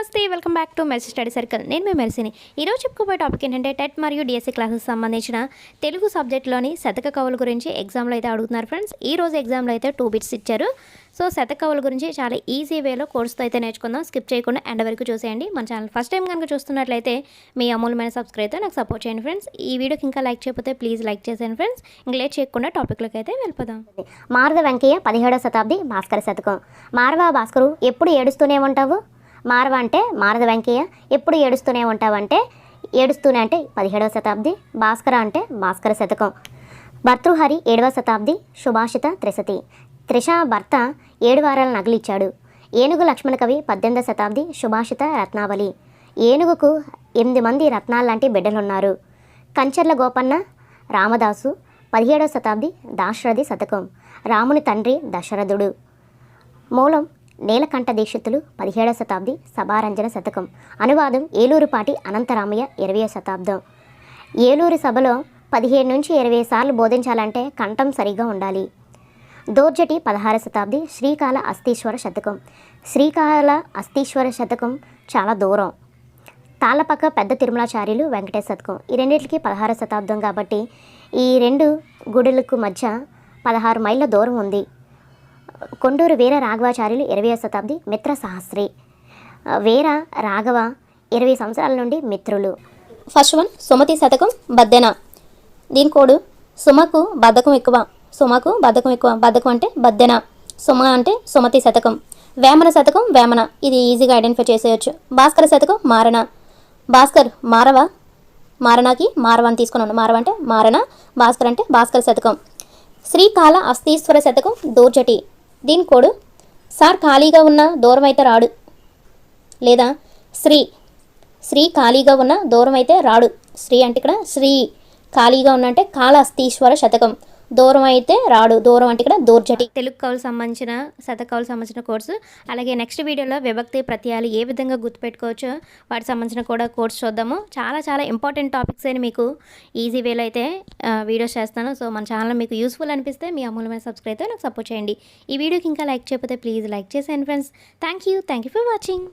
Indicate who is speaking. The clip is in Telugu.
Speaker 1: నమస్తే welcome back to Mercy Study Circle. నేను మీ మెర్సీని. ఈరోజు చెప్పుకోబోయే టాపిక్ ఏంటంటే టెట్ మరియు డిఎస్సీ క్లాసెస్ సంబంధించిన తెలుగు సబ్జెక్ట్లోని శతక కవుల గురించి ఎగ్జామ్లో అయితే అడుగుతున్నారు ఫ్రెండ్స్. ఈ రోజు ఎగ్జామ్లో అయితే టూ బిట్స్ ఇచ్చారు. సో శత కవుల గురించి చాలా ఈజీ వేలో కోర్సుతో అయితే నేర్చుకుందాం. స్కిప్ చేయకుండా ఎండ్ వరకు చూసేయండి. మన ఛానల్ ఫస్ట్ టైం కనుక చూస్తున్నట్లయితే మీ అమూల్యమైన సబ్స్క్రైబ్తో నాకు సపోర్ట్ చేయండి ఫ్రెండ్స్. ఈ వీడియోకి ఇంకా లైక్ చేయకపోతే ప్లీజ్ లైక్ చేసేయండి ఫ్రెండ్స్. ఇంకా లేట్ చేయకుండా టాపిక్లోకి అయితే వెళ్ళిపోదాం.
Speaker 2: మారద వెంకయ్య పదిహేడవ శతాబ్ది భాస్కర శతకం. మారవ భాస్కరు ఎప్పుడు ఏడుస్తూనే ఉంటావు? మారవ అంటే మారద వెంకయ్య. ఎప్పుడు ఏడుస్తూనే ఉంటావంటే ఏడుస్తూనే అంటే పదిహేడవ శతాబ్ది భాస్కర అంటే భాస్కర శతకం. భర్తృహరి ఏడవ శతాబ్ది సుభాషిత త్రిశతి. త్రిష భర్త ఏడు వారాల నగలిచ్చాడు. ఏనుగు లక్ష్మణ కవి పద్దెనిమిదవ శతాబ్ది సుభాషిత రత్నావళి. ఏనుగుకు ఎనిమిది మంది రత్నాల లాంటి బిడ్డలున్నారు. కంచర్ల గోపన్న రామదాసు పదిహేడవ శతాబ్ది దాశరథి శతకం. రాముని తండ్రి దశరథుడు. మూలం నీలకంఠ దీక్షితులు పదిహేడవ శతాబ్ది సభారంజన శతకం. అనువాదం ఏలూరుపాటి అనంతరామయ్య ఇరవై శతాబ్దం. ఏలూరు సభలో పదిహేడు నుంచి ఇరవై సార్లు బోధించాలంటే కంఠం సరిగా ఉండాలి. దోర్జటి పదహార శతాబ్ది శ్రీకాళ అస్తీశ్వర శతకం. శ్రీకాళ అస్తీశ్వర శతకం చాలా దూరం. తాళ్ళపక్క పెద్ద తిరుమలాచార్యులు వెంకటేశ్వర శతకం. ఈ రెండింటికి పదహార శతాబ్దం కాబట్టి ఈ రెండు గుడులకు మధ్య పదహారు మైళ్ళ దూరం ఉంది. కొండూరు వీర రాఘవాచార్యులు ఇరవై శతాబ్ది మిత్ర సహస్రి. వీర రాఘవ ఇరవై సంవత్సరాల నుండి మిత్రులు.
Speaker 3: ఫస్ట్ వన్ సుమతి శతకం బద్దెన. దీని కోడు సుమకు బద్ధకం ఎక్కువ సుమకు బద్ధకం ఎక్కువ బద్ధకం అంటే బద్దెన. సుమ అంటే సుమతి శతకం. వేమన శతకం వేమన. ఇది ఈజీగా ఐడెంటిఫై చేసేయచ్చు. భాస్కర శతకం మారణ. భాస్కర్ మారవ మారణకి మారవ అని తీసుకున్నాను మారవ అంటే మారణ భాస్కర్ అంటే భాస్కర శతకం. శ్రీకాళ అస్థీశ్వర శతకం దూర్జటి. దీని కోడు. సార్ ఖాళీగా ఉన్న దూరం అయితే రాడు. లేదా శ్రీ శ్రీ ఖాళీగా ఉన్న దూరం అయితే రాడు. శ్రీ అంటే ఇక్కడ శ్రీ ఖాళీగా ఉన్న అంటే కాళహస్తీశ్వర శతకం. దూరం అయితే రాడు. దూరం అంటే ఇక్కడ దూర్జటి
Speaker 1: తెలుగు కవులు సంబంధించిన శతకవులు సంబంధించిన కోర్సు. అలాగే నెక్స్ట్ వీడియోలో విభక్తి ప్రత్యయాలు ఏ విధంగా గుర్తుపెట్టుకోవచ్చో వాటికి సంబంధించిన కూడా కోర్స్ చూద్దాము. చాలా చాలా ఇంపార్టెంట్ టాపిక్స్ అని మీకు ఈజీ వేలో అయితే వీడియోస్ చేస్తాను. సో మన ఛానల్ మీకు యూస్ఫుల్ అనిపిస్తే మీ అమూల్యమైన సబ్స్క్రైబ్తో నాకు సపోర్ట్ చేయండి. ఈ వీడియోకి ఇంకా లైక్ చేయకపోతే ప్లీజ్ లైక్ చేసేయండి friends thank you thank you for watching